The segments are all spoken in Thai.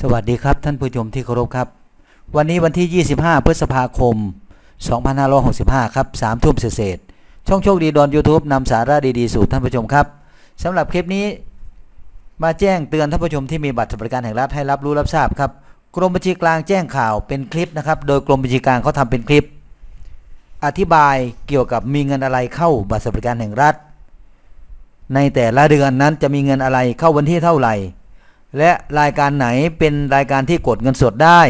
สวัสดีครับท่านผู้ชมที่เคารพครับ วันนี้วันที่ 25 พฤษภาคม 2565 ครับ3ทุ่มเศษช่องโชคดีดอน YouTube นำสาระดีๆ สู่ท่านผู้ชมครับสำหรับคลิปนี้มาแจ้งเตือนท่านผู้ชมที่มีบัตรสวัสดิการแห่งรัฐให้รับรู้รับทราบครับกรมบัญชีกลางแจ้งข่าวเป็นคลิปนะครับ โดยกรมบัญชีกลางเขาทำเป็นคลิป อธิบายเกี่ยวกับมีเงินอะไรเข้าบัตรสวัสดิการแห่งรัฐ ในแต่ละเดือนนั้นจะมีเงินอะไรเข้าวันที่เท่าไหร่ และรายการไหนเป็นรายการที่กดเงินสดได้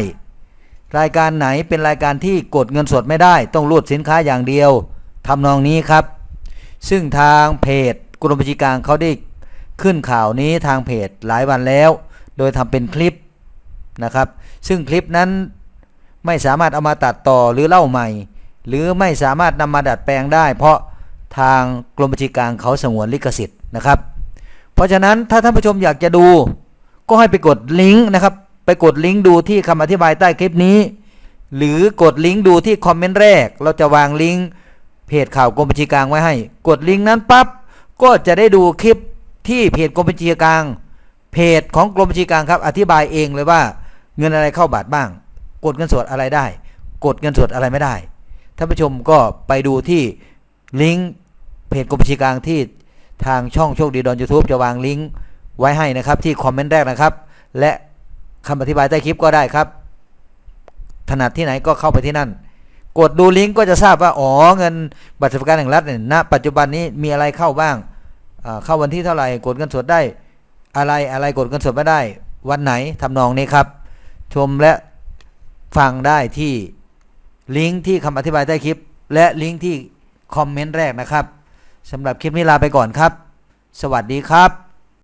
รายการไหนเป็นรายการที่กดเงินสดไม่ได้ ต้องรูดสินค้าอย่างเดียวทำนองนี้ครับ ซึ่งทางเพจกรมบัญชีกลางเขาได้ขึ้นข่าวนี้ทางเพจหลายวันแล้ว โดยทำเป็นคลิปนะครับ ซึ่งคลิปนั้นไม่สามารถเอามาตัดต่อหรือเล่าใหม่ หรือไม่สามารถนำมาดัดแปลงได้ เพราะทางกรมบัญชีกลางเขาสงวนลิขสิทธิ์นะครับ เพราะฉะนั้นถ้าท่านผู้ชมอยากจะดู ก็ให้ไปกดลิงก์นะครับ ไปกดลิงก์ดูที่คำอธิบายใต้คลิปนี้ หรือกดลิงก์ดูที่คอมเมนต์แรก เราจะวางลิงก์เพจข่าวกรมบัญชีกลางไว้ให้ กดลิงก์นั้นปั๊บก็จะได้ดูคลิปที่เพจกรมบัญชีกลาง เพจของกรมบัญชีกลางครับ อธิบายเองเลยว่าเงินอะไรเข้าบัตรบ้าง กดเงินสดอะไรได้ กดเงินสดอะไรไม่ได้ท่านผู้ชมก็ไปดูที่ลิงก์เพจกรมบัญชีกลางที่ทางช่องโชคดีดอนยูทูบจะวางลิงก์ ไว้ให้นะครับที่คอมเมนต์แรกนะครับ และคำอธิบายใต้คลิปก็ได้ครับ ถนัดที่ไหนก็เข้าไปที่นั่น กดดูลิงก์ก็จะทราบว่าอ๋อเงินบัตรสวัสดิการแห่งรัฐเนี่ยณปัจจุบันนี้มีอะไรเข้าบ้างเข้าวันที่เท่าไหร่กดเงินสดได้อะไรอะไรกดเงินสดไม่ได้ วันไหนทำนองนี้ครับ ชมและฟังได้ที่ลิงก์ที่คำอธิบายใต้คลิป และลิงก์ที่คอมเมนต์แรกนะครับสำหรับคลิปนี้ลาไปก่อนครับ สวัสดีครับ